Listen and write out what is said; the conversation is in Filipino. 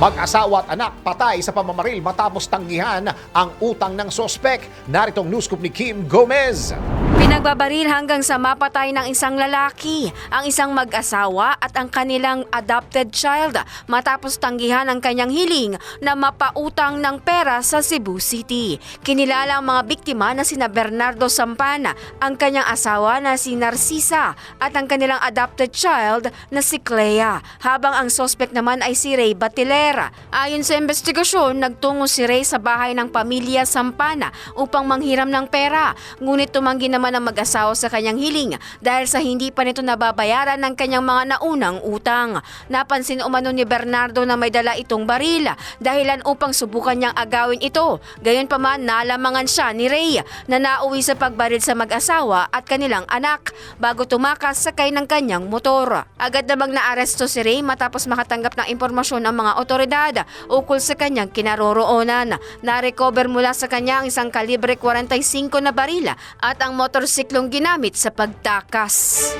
Mag-asawa at anak patay sa pamamaril matapos tanggihan ang utang ng sospek. Naritong news ni Kim Gomez. Pinagbabaril hanggang sa mapatay ng isang lalaki, ang isang mag-asawa at ang kanilang adopted child matapos tanggihan ang kanyang hiling na mapautang ng pera sa Cebu City. Kinilala ang mga biktima na sina Bernardo Sampana, ang kanyang asawa na si Narcisa at ang kanilang adopted child na si Clea, habang ang suspect naman ay si Ray Batilera. Ayon sa investigasyon, nagtungo si Ray sa bahay ng pamilya Sampana upang manghiram ng pera, ngunit tumanggi naman ang mag-asawa sa kanyang hiling dahil sa hindi pa nito nababayaran ng kanyang mga naunang utang. Napansin umano ni Bernardo na may dala itong baril dahilan upang subukan niyang agawin ito. Gayunpaman nalamangan siya ni Ray na nauwi sa pagbaril sa mag-asawa at kanilang anak bago tumakas sakay ng kanyang motor. Agad namang naaresto si Ray matapos makatanggap ng impormasyon ang mga otoridad ukol sa kanyang kinaroroonan. Na-recover mula sa kanya ang isang kalibre 45 na barila at ang motorsiklong ginamit sa pagtakas.